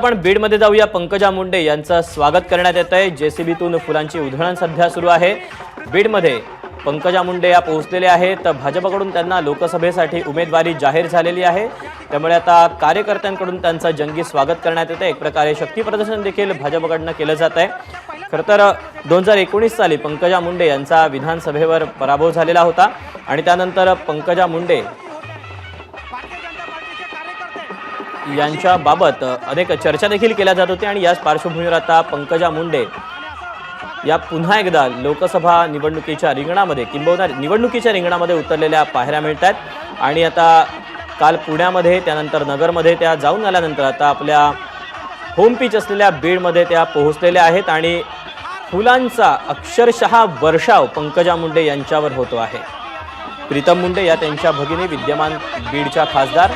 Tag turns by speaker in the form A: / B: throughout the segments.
A: आपण बीडमध्ये जाऊया. पंकजा मुंडे यांचं स्वागत करण्यात येत आहे. जेसीबीतून फुलांची उधळण सध्या सुरू आहे. बीडमध्ये पंकजा मुंडे या पोहोचलेल्या आहेत. भाजपकडून त्यांना लोकसभेसाठी उमेदवारी जाहीर झालेली आहे. त्यामुळे आता कार्यकर्त्यांकडून त्यांचं जंगी स्वागत करण्यात येतं एक प्रकारे शक्ती प्रदर्शन देखील भाजपकडनं केलं जात आहे. खरं तर दोन हजार एकोणीस साली पंकजा मुंडे यांचा विधानसभेवर पराभव झालेला होता. आणि त्यानंतर पंकजा मुंडे यांच्याबाबत अनेक चर्चा देखील केल्या जात होत्या आणि याच पार्श्वभूमीवर आता पंकजा मुंडे या पुन्हा एकदा लोकसभा निवडणुकीच्या रिंगणामध्ये किंबहुना निवडणुकीच्या रिंगणामध्ये उतरलेल्या पाहायला मिळत आहेत आणि आता काल पुण्यामध्ये त्यानंतर नगरमध्ये त्या जाऊन आल्यानंतर आता आपल्या होम पिच असलेल्या बीडमध्ये त्या पोहोचलेल्या आहेत आणि फुलांचा अक्षरशः वर्षाव पंकजा मुंडे यांच्यावर होतो आहे. प्रीतम मुंडे या त्यांच्या भगिनी विद्यमान बीडच्या खासदार.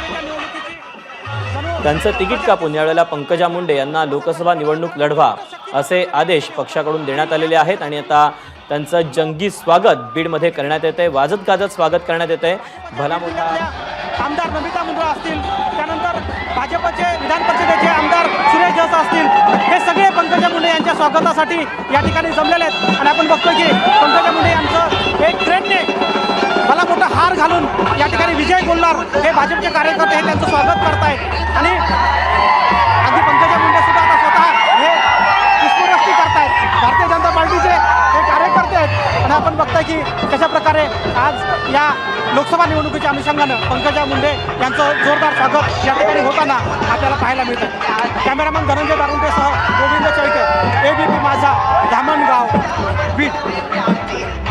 A: त्यांचं तिकीट कापून यावेळेला पंकजा मुंडे यांना लोकसभा निवडणूक लढवा असे आदेश पक्षाकडून देण्यात आलेले आहेत. आणि आता त्यांचं जंगी स्वागत बीडमध्ये करण्यात येत आहे वाजत गाजत स्वागत करण्यात येत आहे भला मोठा
B: आमदार नमिता मुंद्रा असतील त्यानंतर भाजपचे विधान परिषदेचे आमदार सुरेश जस असतील हे सगळे पंकजा मुंडे यांच्या स्वागतासाठी या ठिकाणी जमलेले आहेत. आणि आपण बघतोय की पंकजा मुंडे यांचं एक ट्रेनने मला मोठा हार घालून या ठिकाणी विजय बोलणार हे भाजपचे कार्यकर्ते हे त्यांचं स्वागत करतायत. आणि अगदी पंकजा मुंडे सुद्धा आता स्वतः हे पुष्पवृष्टी करतायत. भारतीय जनता पार्टीचे हे कार्यकर्ते आहेत. आणि आपण बघताय की कशा प्रकारे आज या लोकसभा निवडणुकीच्या अनुषंगानं पंकजा मुंडे यांचं जोरदार स्वागत या ठिकाणी होताना आपल्याला पाहायला मिळतं cameraman Dhananjay दारुंडेसह Govind Chaike A B P Majha Dhamangaon
A: beat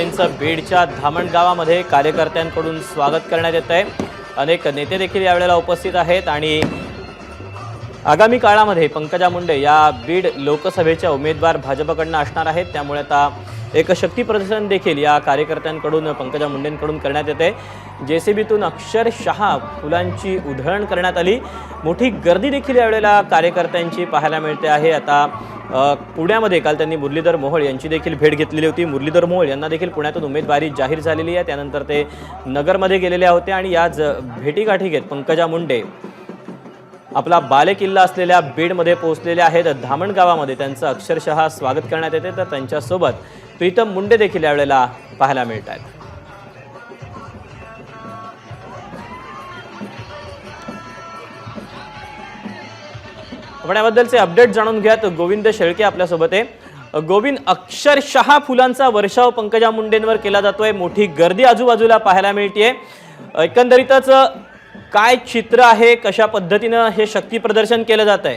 A: मोदींचं बीडच्या धामणगावामध्ये कार्यकर्त्यांकडून स्वागत करण्यात येत आहे अनेक नेते देखील यावेळेला उपस्थित आहेत आणि आगामी काळामध्ये पंकजा मुंडे या बीड लोकसभेच्या उमेदवार भाजपकडनं असणार आहेत. त्यामुळे आता एक शक्ती प्रदर्शन देखील या कार्यकर्त्यांकडून पंकजा मुंडेंकडून करण्यात येते. जे सी बीतून अक्षरशः फुलांची उधळण करण्यात आली. मोठी गर्दी देखील यावेळेला कार्यकर्त्यांची पाहायला मिळते आहे. आता पुण्यामध्ये काल त्यांनी मुरलीधर मोहोळ यांची देखील भेट घेतलेली होती. मुरलीधर मोहोळ यांना देखील पुण्यातून उमेदवारी जाहीर झालेली आहे. त्यानंतर ते नगरमध्ये गेलेले होते आणि याच भेटीगाठी घेत पंकजा मुंडे आपला बालेकिल्ला असलेल्या बीडमध्ये पोहोचलेले आहेत. धामण गावामध्ये त्यांचं अक्षरशः स्वागत करण्यात येते. तर त्यांच्यासोबत प्रीतम मुंडे देखील यावेळेला पाहायला मिळत आहेत आपण याबद्दलचे अपडेट जाणून घ्यात गोविंद शेळके आपल्यासोबत आहे. गोविंद अक्षरशः फुलांचा वर्षाव पंकजा मुंडेंवर केला जातोय. मोठी गर्दी आजूबाजूला पाहायला मिळते एकंदरीतच काय चित्र आहे कशा पद्धतीनं हे शक्ती प्रदर्शन केलं जात आहे?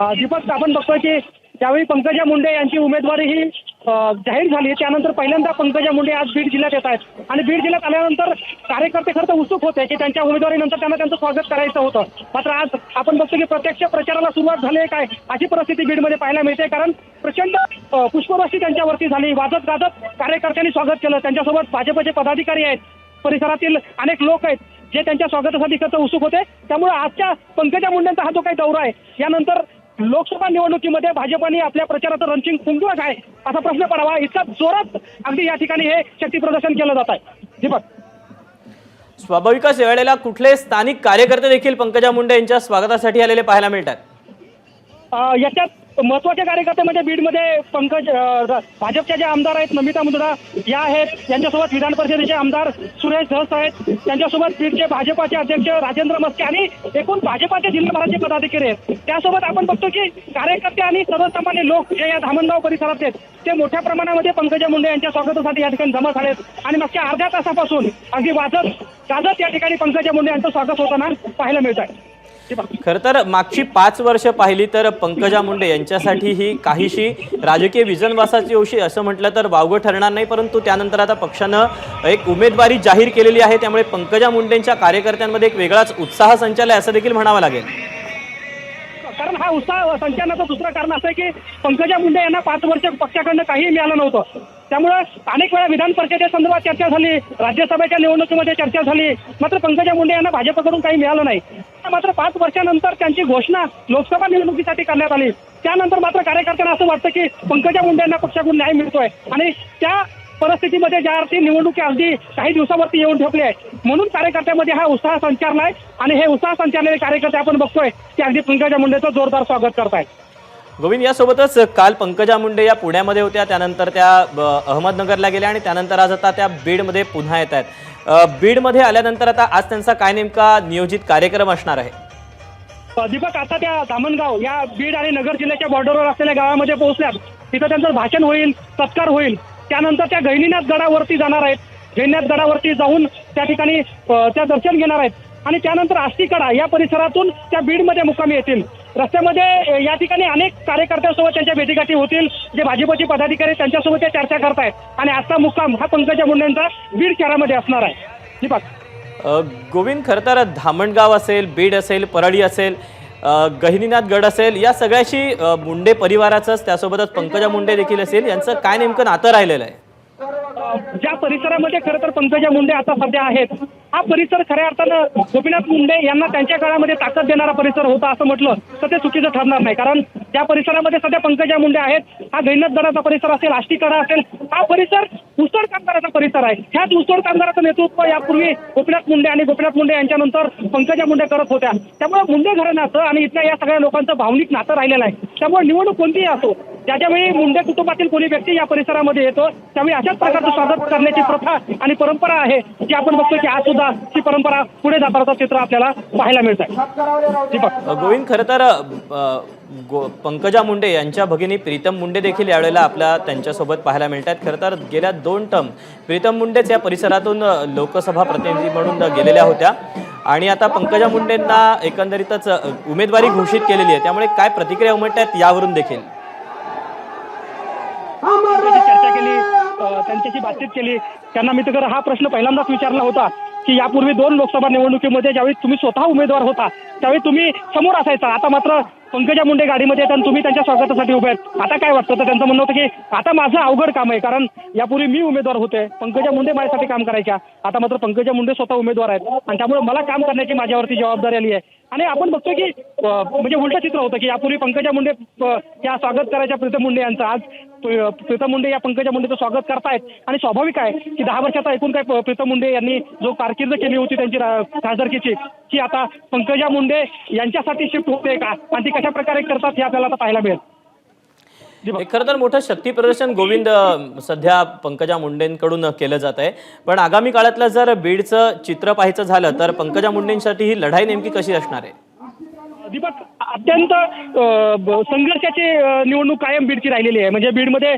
B: दीपक आपण बघतोय की त्यावेळी पंकजा मुंडे यांची उमेदवारी ही जाहीर झाली. त्यानंतर पहिल्यांदा पंकजा मुंडे आज बीड जिल्ह्यात येत आहेत. आणि बीड जिल्ह्यात आल्यानंतर कार्यकर्ते खरं तर उत्सुक होते की त्यांच्या उमेदवारीनंतर त्यांना त्यांचं स्वागत करायचं होतं. मात्र आज आपण बघतो की प्रत्यक्ष प्रचाराला सुरुवात झाली आहे काय अशी परिस्थिती बीडमध्ये पाहायला मिळते. कारण प्रचंड अ, पुष्पवृष्टी त्यांच्यावरती झाली. वाजत गाजत कार्यकर्त्यांनी स्वागत केलं. त्यांच्यासोबत भाजपचे पदाधिकारी आहेत. परिसरातील अनेक लोक आहेत. जे त्यांच्या स्वागतासाठी खरं उत्सुक होते त्यामुळे आजच्या पंकजा मुंडेंचा हा जो काही दौरा आहे यानंतर लोकसभा निवडणुकीमध्ये भाजपाने आपल्या प्रचाराचं रणचिंग फुंकलं काय असा प्रश्न पडावा इतका जोरात अगदी या ठिकाणी हे शक्ती प्रदर्शन केलं जात आहे. दीपक.
A: स्वाभाविकच वेळेला कुठले स्थानिक कार्यकर्ते देखील पंकजा मुंडे यांच्या स्वागतासाठी आलेले पाहायला मिळतात.
B: याच्यात महत्त्वाचे कार्यकर्ते म्हणजे बीडमध्ये पंकज भाजपच्या जे आमदार आहेत नमिता मुंद्रा या आहेत. यांच्यासोबत विधान परिषदेचे आमदार सुरेश धस आहेत. त्यांच्यासोबत बीडचे भाजपाचे अध्यक्ष राजेंद्र मस्के आणि एकूण भाजपाचे जिल्हाभराचे पदाधिकारी आहेत. त्यासोबत आपण बघतो की कार्यकर्ते आणि सर्वसामान्य लोक जे या धामणगाव परिसरात आहेत ते मोठ्या प्रमाणामध्ये पंकजा मुंडे यांच्या स्वागतासाठी या ठिकाणी जमा झालेत. आणि मागच्या अर्ध्या तासापासून अगदी वाजत गाजत या ठिकाणी पंकजा मुंडे यांचं स्वागत होताना पाहायला मिळत आहे.
A: खरं तर मागची पाच वर्ष पाहिली तर पंकजा मुंडे यांच्यासाठी ही काहीशी राजकीय विजनवासाची औषधी असं म्हटलं तर वावगं ठरणार नाही परंतु त्यानंतर आता पक्षानं एक उमेदवारी जाहीर केलेली आहे त्यामुळे पंकजा मुंडेंच्या कार्यकर्त्यांमध्ये एक वेगळाच उत्साह संचालय आहे असं देखील म्हणावं लागेल.
B: कारण हा उत्साह संचालनाचं दुसरं कारण असं आहे की पंकजा मुंडे यांना पाच वर्ष पक्षाकडनं काहीही मिळालं नव्हतं. त्यामुळे अनेक वेळा विधान परिषदेसंदर्भात चर्चा झाली राज्यसभेच्या निवडणुकीमध्ये चर्चा झाली. मात्र पंकजा मुंडे यांना भाजपकडून काही मिळालं नाही. मात्र पाच वर्षानंतर त्यांची घोषणा लोकसभा निवडणुकीसाठी करण्यात आली. त्यानंतर मात्र कार्यकर्त्यांना असं वाटतं की पंकजा मुंडे यांना पक्षाकडून न्याय मिळतोय. आणि त्या परिस्थितीमध्ये ज्या अर्थी निवडणुकी अगदी काही दिवसावरती येऊन ठेपली आहे म्हणून कार्यकर्त्यामध्ये हा उत्साह संचारला आहे आणि हे उत्साह संचारलेले कार्यकर्ते आपण बघतोय की अगदी पंकजा मुंडेचं जोरदार स्वागत करतायत.
A: गोविंद यासोबतच काल पंकजा मुंडे या पुण्यामध्ये होत्या त्यानंतर त्या अहमदनगरला गेल्या आणि त्यानंतर आज आता त्या बीडमध्ये पुन्हा येत आहेत. बीडमध्ये आल्यानंतर आता आज त्यांचा काय नेमका नियोजित कार्यक्रम असणार आहे?
B: दीपक आता त्या धामणगाव या बीड आणि नगर जिल्ह्याच्या बॉर्डरवर असलेल्या गावामध्ये पोहोचल्यात तिथं त्यांचं भाषण होईल सत्कार होईल. त्यानंतर त्या गैनीनाथ गडावरती जाणार आहेत. गैनीनाथ गडावरती जाऊन त्या ठिकाणी त्या दर्शन घेणार आहेत. आणि त्यानंतर आष्टीकडा या परिसरातून त्या बीडमध्ये मुक्कामी येतील. रस्त्यामध्ये या ठिकाणी अनेक कार्यकर्त्यांसोबत त्यांच्या भेटीगाठी होतील. जे भाजपचे पदाधिकारी त्यांच्यासोबत ते चर्चा करतायत. आणि आजचा मुक्काम हा पंकजा मुंडेंचा बीड शहरामध्ये असणार आहे. दीपक.
A: गोविंद खरं तर धामणगाव असेल बीड असेल परळी असेल गहिनीनाथ गड असेल या सगळ्याशी मुंडे परिवाराचंच त्यासोबतच पंकजा मुंडे देखील असेल यांचं काय नेमकं नातं राहिलेलं आहे?
B: ज्या परिसरामध्ये खरं तर पंकजा मुंडे आता सध्या आहेत हा परिसर खऱ्या अर्थानं गोपीनाथ मुंडे यांना त्यांच्या काळामध्ये ताकद देणारा परिसर होता असं म्हटलं तर ते चुकीचं ठरणार नाही. कारण त्या परिसरामध्ये सध्या पंकजा मुंडे आहेत हा गैनतगडाचा परिसर असेल आष्टीकडा असेल हा परिसर ऊसतोड कामगाराचा परिसर आहे. ह्याच ऊसतोड कामगाराचं नेतृत्व यापूर्वी गोपीनाथ मुंडे आणि गोपीनाथ मुंडे यांच्यानंतर पंकजा मुंडे करत होत्या. त्यामुळे मुंडे घराण्याचं आणि इथल्या या सगळ्या लोकांचं भावनिक नातं राहिलेलं आहे. त्यामुळे निवडणूक कोणतीही असो ज्याच्यावेळी मुंडे कुटुंबातील कोणी व्यक्ती या परिसरामध्ये येतो त्यावेळी अशाच प्रकारचं स्वागत करण्याची प्रथा आणि परंपरा आहे जी आपण बघतो की आज सुद्धा ती परंपरा पुढे जातानाचं चित्र आपल्याला पाहायला मिळत आहे
A: गोविंद खरं तर पंकजा मुंडे यांच्या भगिनी प्रीतम मुंडे देखील यावेळेला आपल्या त्यांच्यासोबत पाहायला मिळतात खरं तर गेल्या दोन टर्म प्रीतम मुंडेच या परिसरातून लोकसभा प्रतिनिधी म्हणून गेलेल्या होत्या. आणि आता पंकजा मुंडेंना एकंदरीतच उमेदवारी घोषित केलेली आहे. त्यामुळे काय प्रतिक्रिया उमटतात यावरून देखील
B: त्यांच्याशी चर्चा केली अ, त्यांच्याशी बातचीत केली. त्यांना मी तर हा प्रश्न पहिल्यांदाच विचारला होता की यापूर्वी दोन लोकसभा निवडणुकीमध्ये ज्यावेळी तुम्ही स्वतः उमेदवार होता त्यावेळी तुम्ही समोर असायचा. आता मात्र पंकजा मुंडे गाडीमध्ये येतात आणि तुम्ही त्यांच्या स्वागतासाठी उभे आहेत. आता काय वाटतं? तर त्यांचं म्हणणं होतं की आता माझं अवघड काम आहे कारण यापूर्वी मी उमेदवार होते. पंकजा मुंडे माझ्यासाठी काम करायच्या. आता मात्र पंकजा मुंडे स्वतः उमेदवार आहेत. आणि त्यामुळे मला काम करण्याची माझ्यावरती जबाबदारी आली आहे. आणि आपण बघतो की म्हणजे उलट चित्र होतं की यापूर्वी पंकजा मुंडे या स्वागत करायच्या प्रीतम मुंडे यांचं. आज प्रीतम मुंडे या पंकजा मुंडेचं स्वागत करतायत. आणि स्वाभाविक आहे की दहा वर्षाचा एकूण काय प्रीतम मुंडे यांनी जो कारकीर्द केली होती त्यांची खासदारकीची की आता पंकजा मुंडे यांच्यासाठी शिफ्ट होते का? आणि ती कशा प्रकारे करतात हे आपल्याला आता पाहायला मिळेल.
A: खरं तर मोठं शक्ती प्रदर्शन गोविंद सध्या पंकजा मुंडेंकडून केलं जात आहे. पण आगामी काळातलं जर बीडचं चित्र पाहायचं झालं तर पंकजा मुंडेंसाठी ही लढाई नेमकी कशी असणार आहे?
B: दीपक अत्यंत संघर्षाची निवडणूक कायम बीडची राहिलेली आहे. म्हणजे बीडमध्ये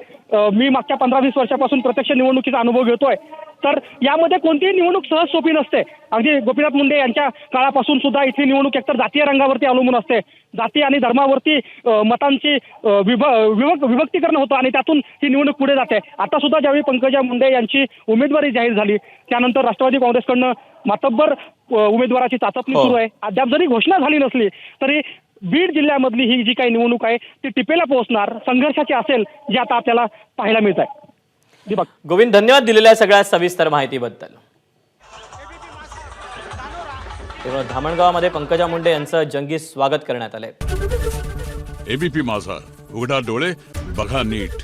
B: मी मागच्या पंधरा वीस वर्षापासून प्रत्यक्ष निवडणुकीचा अनुभव घेतोय. तर यामध्ये कोणतीही निवडणूक सहज सोपी नसते. अगदी गोपीनाथ मुंडे यांच्या काळापासून सुद्धा इथली निवडणूक एकतर जातीय रंगावरती अवलंबून असते. जाती आणि धर्मावरती मतांची विभ विभक विभक्तीकरण होतं आणि त्यातून ही निवडणूक पुढे जाते. आता सुद्धा ज्यावेळी पंकजा मुंडे यांची उमेदवारी जाहीर झाली त्यानंतर राष्ट्रवादी काँग्रेसकडनं मातब्बर उमेदवाराची चाचपणी
A: हो.
B: सुरू आहे. अद्याप जरी घोषणा झाली नसली तरी बीड जिल्ह्यामधली ही जी काही निवडणूक आहे ती टिपेला पोहोचणार संघर्षाची असेल जी आता आपल्याला पाहायला मिळत आहे दीपक
A: गोविंद धन्यवाद दिलेल्या सगळ्या सविस्तर माहितीबद्दल. तेव्हा धामणगावामध्ये पंकजा मुंडे यांचं जंगी स्वागत करण्यात आलंय.
C: एबीपी माझा उघडा डोळे बघा नीट.